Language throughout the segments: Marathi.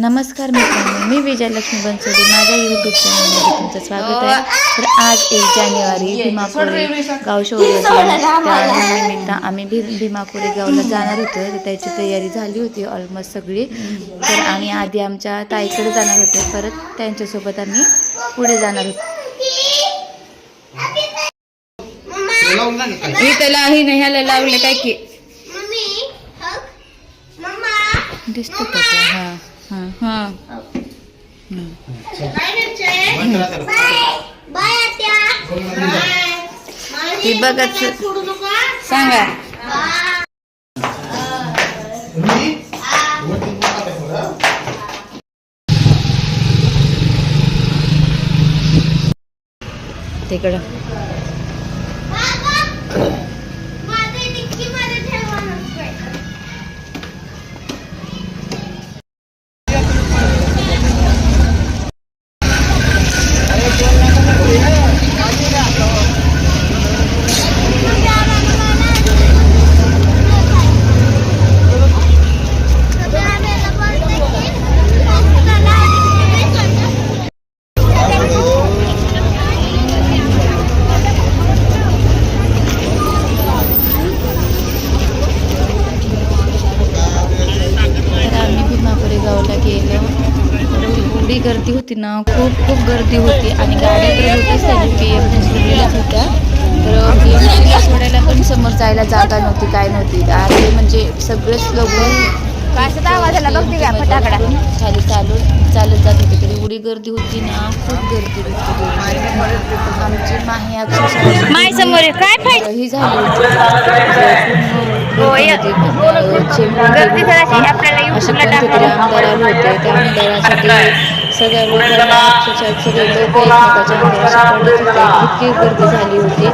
नमस्कार मित्रांनो मी विजयलक्ष्मी बनसोडे. माझ्या यूट्यूब चॅनलमध्ये तुमचं स्वागत आहे. तर आज एक जानेवारी भीमापुरी गाव शौर्य त्यानिमित्त आम्ही भी भीमापुरी गावला जाणार होतो. तर त्याची तयारी झाली होती ऑलमोस्ट सगळी. तर आम्ही आधी आमच्या ताईकडे जाणार होतो. परत त्यांच्यासोबत आम्ही पुढे जाणार होतो. मी त्याला ही नाही ह्याला लावले काय की दिसतं का ते? हां. ती बघत सांगा. तिकडं तर आम्ही भीमापुरी गावाला गेलो तर एवढी गर्दी होती ना खूप खूप गर्दी होती आणि गाड्या तर होत्याच त्याची पी एमने सोडलेल्याच होत्या. तर पी एमसीला सोडायला पण समोर जायला जागा नव्हती काय नव्हती. आणि म्हणजे सगळेच लोक खाली चालून चालत जात होते. तर एवढी गर्दी होती ना खूप गर्दी होती. आमची माही अक्षरशः माय समोर काय ही झाली. आपल्याला असे कोणते तरी आमदार आले होते. त्या आमदारासाठी सगळ्या लोकांना अक्षरशः सगळे लोक एकमेकाच्या अंगावर पडत होते. इतकी गर्दी झाली होती.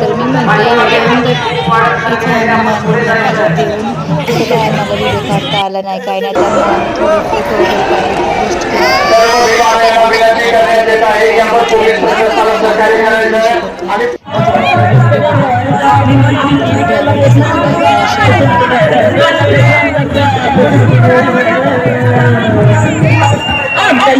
तर मी म्हणते इथे आम्ही तिथे आम्हाला व्हिडिओ काढता आला नाही काय नाही. त्यामुळे आम्ही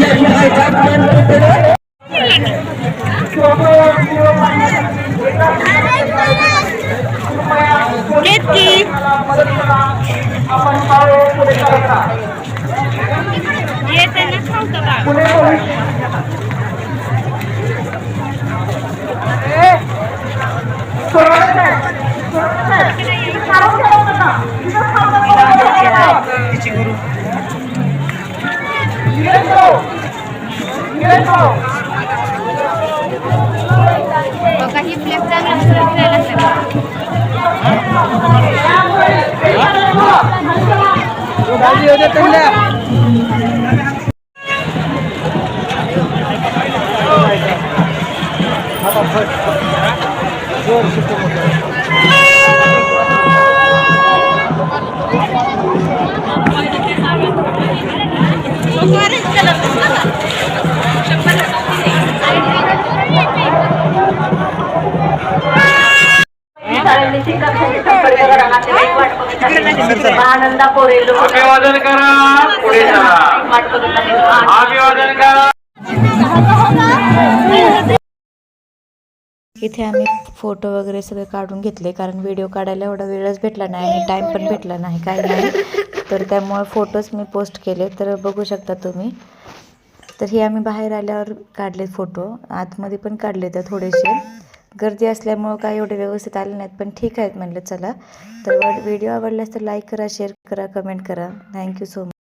थोडे फोटो वगैरे काढून पोस्ट काही फ्लेक्स चांगला आनंदा कोरेलो अभिवादन करा पुढे अभिवादन करा. इथे आम्ही फोटो वगैरे सगळे काढून घेतले कारण व्हिडिओ काढायला एवढा वेळच भेटला नाही आणि टाईम पण भेटला नाही काही नाही. तर त्यामुळे फोटोज मी पोस्ट केले तर बघू शकता तुम्ही. तर हे आम्ही बाहेर आल्यावर काढले फोटो आतमध्ये पण काढले तर थोडेसे. गर्दी असल्यामुळं काय एवढे व्यवस्थित आले नाहीत पण ठीक आहेत म्हणलं चला. तर व्हिडिओ आवडल्यास तर लाईक करा शेअर करा कमेंट करा. Thank you so much